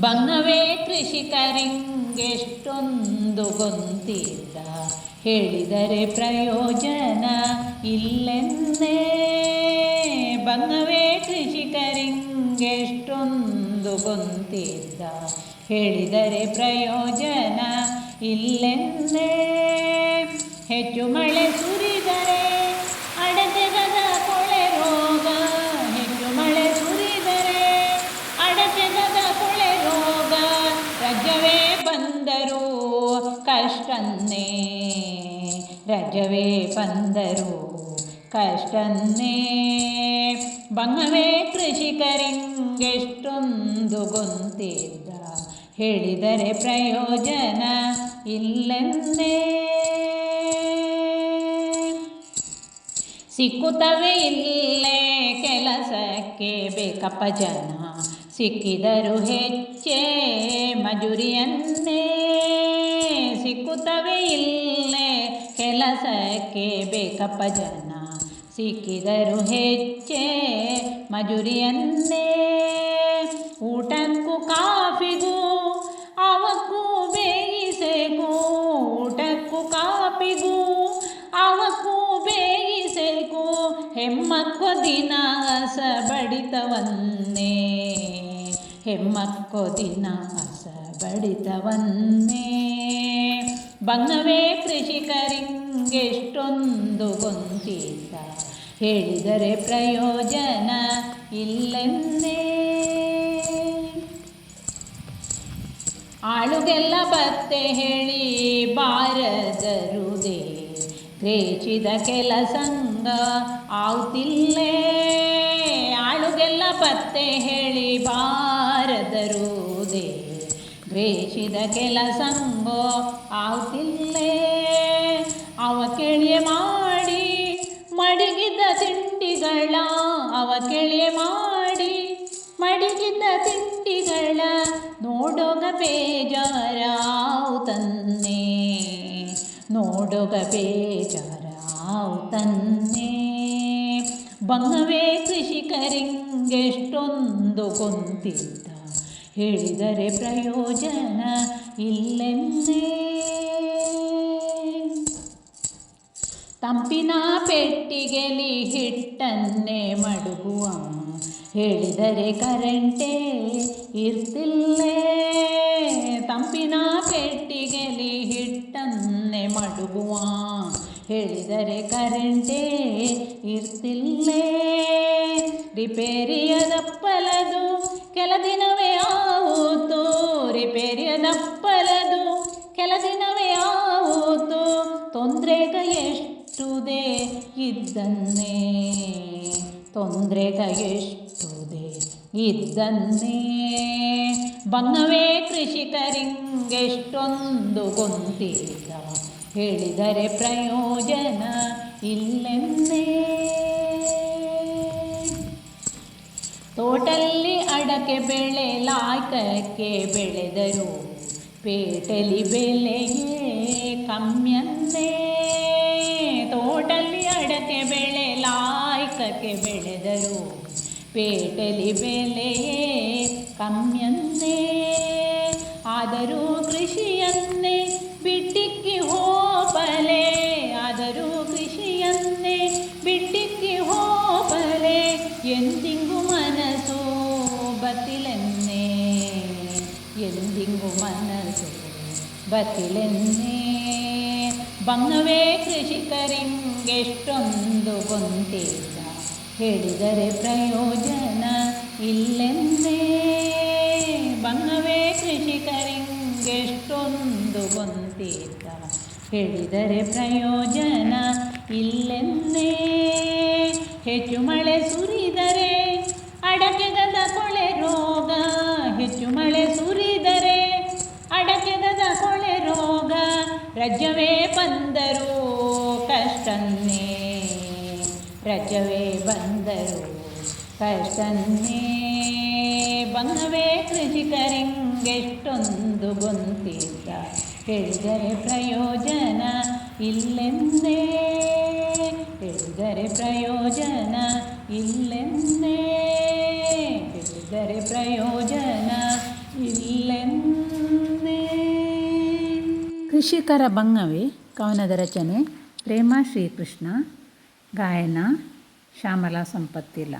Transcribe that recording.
ಬಂಗವೇ ಕೃಷಿಕರಿಂಗೆಷ್ಟೊಂದು ಗೊಂತಿದ್ದ ಹೇಳಿದರೆ ಪ್ರಯೋಜನ ಇಲ್ಲೆಂದೇ ಬಂಗವೇ ಕೃಷಿಕರಿಂಗೆಷ್ಟೊಂದು ಗೊಂತಿದ್ದ ಹೇಳಿದರೆ ಪ್ರಯೋಜನ ಇಲ್ಲೆಂದೇ ಹೆಚ್ಚು ಮಳೆ ಸುರಿದರೆ ರಜವೇ ಬಂದರೂ ಕಷ್ಟನ್ನೇ. ಬಂಗವೇ ಕೃಷಿಕರಿಂಗೆಷ್ಟೊಂದು ಗೊಂತಿದ್ದ. ಹೇಳಿದರೆ ಪ್ರಯೋಜನ ಇಲ್ಲೆಂದೇ ಸಿಕ್ಕುತ್ತವೆ ಇಲ್ಲೇ ಕೆಲಸಕ್ಕೆ ಬೇಕಪ್ಪ ಜನ. ಸಿಕ್ಕಿದರು ಹೆಚ್ಚೇ ಮಜುರಿಯನ್ನೇ. ಸಿಕ್ಕುತ್ತವೆ ಇಲ್ಲೇ ಕೆಲಸಕ್ಕೆ ಬೇಕಪ್ಪ ಜನ. ಸಿಕ್ಕಿದರು ಹೆಚ್ಚೆ ಮಜುರಿಯನ್ನೇ. ಊಟಕ್ಕೂ ಕಾಫಿಗೂ, ಅವಕ್ಕೂ ಬೇಯಿಸೆಗೂ ಊಟಕ್ಕೂ ಕಾಫಿಗೂ, ಅವಕ್ಕೂ ಬೇಯಿಸೆಗೂ ಹೆಮ್ಮಕ್ಕೊ ದಿನಾಸ ಬಡಿತವನ್ನೇ. ಹೆಮ್ಮಕ್ಕೊ ದಿನಾಸ ಬಡಿತವನ್ನೇ. ಬಂಗವೇ ಕೃಷಿಕರಿಂಗೆಷ್ಟೊಂದು ಗೊಂತಿದ್ದ ಹೇಳಿದರೆ ಪ್ರಯೋಜನ ಇಲ್ಲೆಂದೇ. ಆಳುಗೆಲ್ಲ ಬತ್ತೆ ಹೇಳಿ ಬಾರದರುದೇ ಗ್ರೇಚಿದ ಕೆಲಸಂಗ ಆವುತ್ತಿಲ್ಲೇ ಆಳುಗೆಲ್ಲ ಪತ್ತೆ ಹೇಳಿ ಬಾರದರುದೇ ಗ್ರೇಚಿದ ಕೆಲಸಂಗೋ ಆಗುತ್ತಿಲ್ಲೇ ಅವ ಕೆಳಿಯ ಮಾಡಿ, ಮಡಗಿದ ತಿಂಡಿಗಳ ಅವ ಕೆಳಿಯ ಮಾಡಿ, ಮಡಗಿದ ತಿಂಡಿಗಳ ನೋಡೋಗ ಬೇಜಾರಾವು ತನ್ನೇ, ನೋಡೋಗ ಬೇಜಾರಾವು ತನ್ನೇ. ಬಂಗವೇ ಕೃಷಿಕರಿಂಗೆಷ್ಟೊಂದು ಗೊಂತಿದ್ದ ಹೇಳಿದರೆ ಪ್ರಯೋಜನ ಇಲ್ಲೆಂದೇ. ತಂಪಿನ ಪೆಟ್ಟಿಗೆಲಿ ಹಿಟ್ಟನ್ನೇ ಮಡುಗುವ. ಹೇಳಿದರೆ ಕರೆಂಟೇ ಇರ್ತಿಲ್ಲೇ. ತಂಪಿನ ಪೆಟ್ಟಿಗೆಲಿ ಹಿಟ್ಟನ್ನೇ ಮಡುಗುವ. ಹೇಳಿದರೆ ಕರೆಂಟೇ ಇರ್ತಿಲ್ಲೇ. ರಿಪೇರಿಯ ದಪ್ಪಲದು ಕೆಲ ದಿನವೇ ಆವೂತು ರಿಪೇರಿಯ ದಪ್ಪಲದು ಕೆಲ ದಿನವೇ ಆವೂತು ತೊಂದರೆಗ ಎಷ್ಟುದೆ ಇದ್ದನ್ನೇ. ತೊಂದರೆಗ ಎಷ್ಟುದೆ ಇದ್ದನ್ನೇ. ಬನ್ನವೇ ಕೃಷಿಕರಿಂಗೆಷ್ಟೊಂದು ಗೊಂತಿದ್ದ ಹೇಳಿದರೆ ಪ್ರಯೋಜನ ಇಲ್ಲೆನ್ನೇ. ತೋಟಲ್ಲಿ ಅಡಕೆ ಬೆಳೆ ಲಾಯ್ಕಕ್ಕೆ ಬೆಳೆದರು. ಪೇಟೆಲಿ ಬೆಲೆಯೇ ಕಮ್ಮಿಯಂದೇ ತೋಟಲ್ಲಿ ಅಡಕೆ ಬೆಳೆ ಲಾಯ್ಕಕ್ಕೆ ಬೆಳೆದರು. ಪೇಟೆಲಿ ಬೆಲೆಯೇ ಕಮ್ಮಿಯಂದೇ ಆದರೂ ಕೃಷಿಯನ್ನೇ ಬಿಟ್ಟಿಕ್ಕಿ ಹೋಗಲೆ. ಆದರೂ ಕೃಷಿಯನ್ನೇ ಬಿಟ್ಟಿಕ್ಕಿ ಹೋಗಲೆ ಎಂದಿಗೂ ಎಂದಿಗೂ ಮನಸ್ಸು ಬತ್ತಿಲೆನ್ನೇ ಬಂಗವೇ ಕೃಷಿಕರಿಂಗೆಷ್ಟೊಂದು ಗೊಂತಿದ್ದ ಹೇಳಿದರೆ ಪ್ರಯೋಜನ ಇಲ್ಲೆಂದೇ ಬಂಗವೇ ಕೃಷಿಕರಿಂಗೆಷ್ಟೊಂದು ಗೊಂತಿದ್ದ ಹೇಳಿದರೆ ಪ್ರಯೋಜನ ಇಲ್ಲೆಂದೇ ಹೆಚ್ಚು ಮಳೆ ಸುರಿದರೆ ಅಡಕೆಗದ ಕೊಳೆ ರೋಗ, ಹೆಚ್ಚು ಮಳೆ ಸುರಿದರೆ ರಜವೇ ಬಂದರೂ ಕಷ್ಟನ್ನೇ. ರಜವೇ ಬಂದರು ಕಷ್ಟನ್ನೇ. ಬಂಗವೇ ಕೃಷಿಕರಿಂಗೆಷ್ಟೊಂದು ಗೊಂತಿದ್ದ ಹೇಳಿದರೆ ಪ್ರಯೋಜನ ಇಲ್ಲೆಂದೇ. ಹೇಳಿದರೆ ಪ್ರಯೋಜನ ಇಲ್ಲೆಂದೇ. ಹೇಳಿದರೆ ಪ್ರಯೋಜನ ಋಷಿಕರ ಬಂಗವೆ ಕವನದ ರಚನೆ. ಪ್ರೇಮ ಶ್ರೀಕೃಷ್ಣ ಗಾಯನ ಶ್ಯಾಮಲಾ ಸಂಪತ್ತಿಲ್ಲ